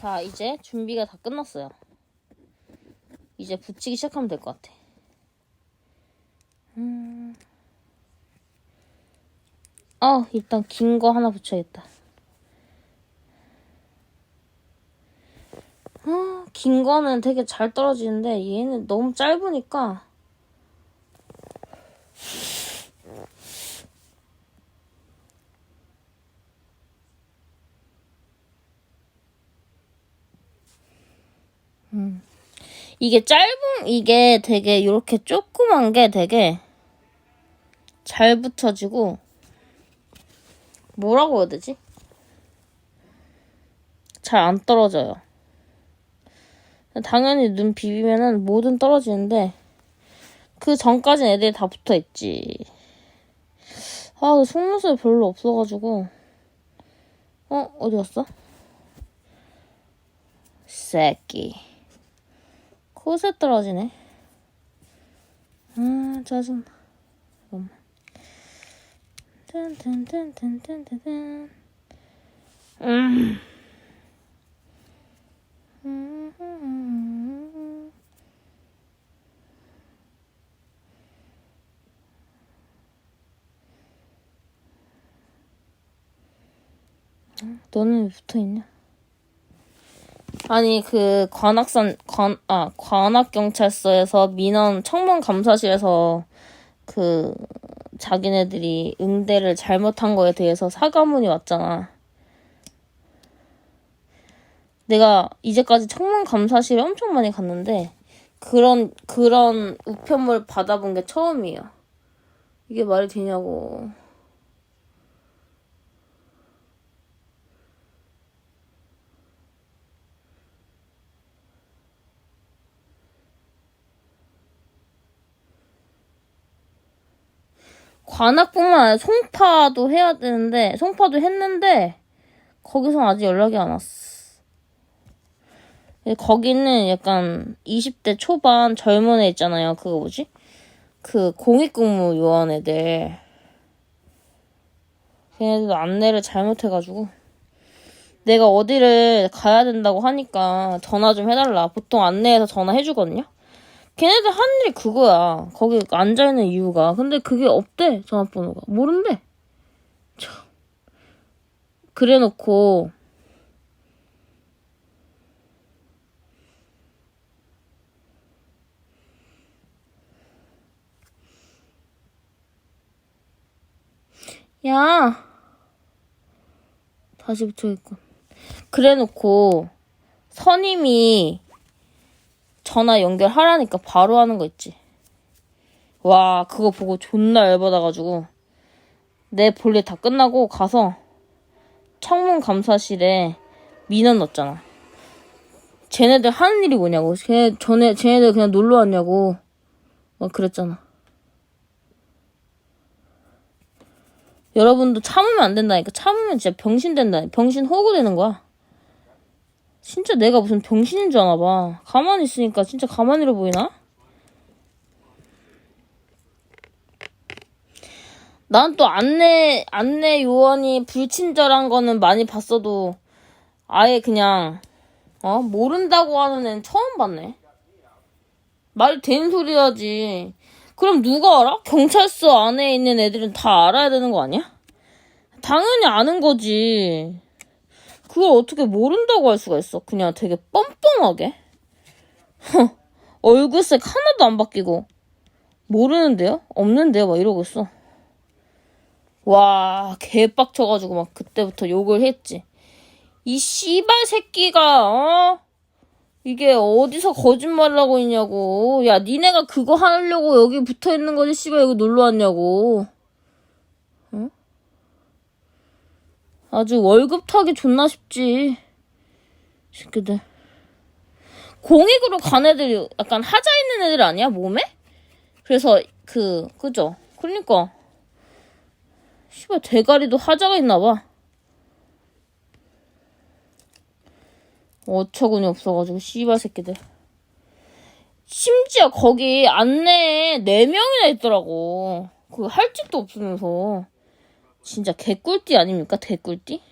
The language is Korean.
자, 이제 준비가 다 끝났어요. 이제 붙이기 시작하면 될 것 같아. 음. 어, 일단 긴 거 하나 붙여야겠다. 아, 긴 거는 되게 잘 떨어지는데 얘는 너무 짧으니까 음. 이게 짧은 이게 되게 이렇게 조그만 게 되게 잘 붙여지고 뭐라고 해야 되지? 잘 안 떨어져요. 당연히 눈 비비면은 뭐든 떨어지는데 그 전까진 애들이 다 붙어 있지. 아, 그 속눈썹이 별로 없어가지고. 어, 어디 갔어? 새끼. 곳에 떨어지네. 아, 짜증나. 잠깐만. 딴딴딴딴딴딴. 음. 음. 너는 왜 붙어 있냐? 아니 그 관악산 관 아 관악 경찰서에서 민원 청문 감사실에서 그 자기네들이 응대를 잘못한 거에 대해서 사과문이 왔잖아. 내가 이제까지 청문 감사실에 엄청 많이 갔는데 그런 그런 우편물 받아본 게 처음이에요. 이게 말이 되냐고. 관악뿐만 아니라 송파도 해야 되는데 송파도 했는데 거기선 아직 연락이 안 왔어. 거기는 약간 20대 초반 젊은 애 있잖아요. 그거 뭐지? 그 공익근무 요원 애들. 걔네들도 안내를 잘못해가지고 내가 어디를 가야 된다고 하니까 전화 좀 해달라. 보통 안내해서 전화해주거든요. 걔네들 하는 일이 그거야. 거기 앉아있는 이유가. 근데 그게 없대, 전화번호가. 모른대. 참. 그래 놓고, 야! 다시 붙여있군. 그래 놓고, 선임이 전화 연결하라니까 바로 하는 거 있지. 와, 그거 보고 존나 열받아가지고, 내 볼일 다 끝나고 가서 청문 감사실에 민원 넣었잖아. 쟤네들 하는 일이 뭐냐고. 쟤, 전에, 쟤네들 그냥 놀러 왔냐고. 막 그랬잖아. 여러분도 참으면 안 된다니까. 참으면 진짜 병신 된다. 병신 호구 되는 거야. 진짜 내가 무슨 병신인 줄 아나 봐. 가만히 있으니까 진짜 가만히로 보이나? 난 또 안내, 안내 요원이 불친절한 거는 많이 봤어도 아예 그냥, 어? 모른다고 하는 애는 처음 봤네. 말 되는 소리 하지. 그럼 누가 알아? 경찰서 안에 있는 애들은 다 알아야 되는 거 아니야? 당연히 아는 거지. 그걸 어떻게 모른다고 할 수가 있어? 그냥 되게 뻔뻔하게. 허, 얼굴색 하나도 안 바뀌고. 모르는데요? 없는데요? 막 이러고 있어. 와, 개빡쳐가지고 막 그때부터 욕을 했지. 이 씨발 새끼가, 어? 이게 어디서 거짓말을 하고 있냐고. 야, 니네가 그거 하려고 여기 붙어 있는 거지, 씨발, 여기 놀러 왔냐고. 아주 월급 타기 존나 쉽지. 새끼들. 공익으로 간 애들이 약간 하자 있는 애들 아니야, 몸에? 그래서, 그, 그죠? 그러니까. 씨발, 대가리도 하자가 있나봐. 어처구니 없어가지고, 씨발 새끼들. 심지어 거기 안내에 네 명이나 있더라고. 그 할 짓도 없으면서. 진짜 개꿀띠 아닙니까? 개꿀띠?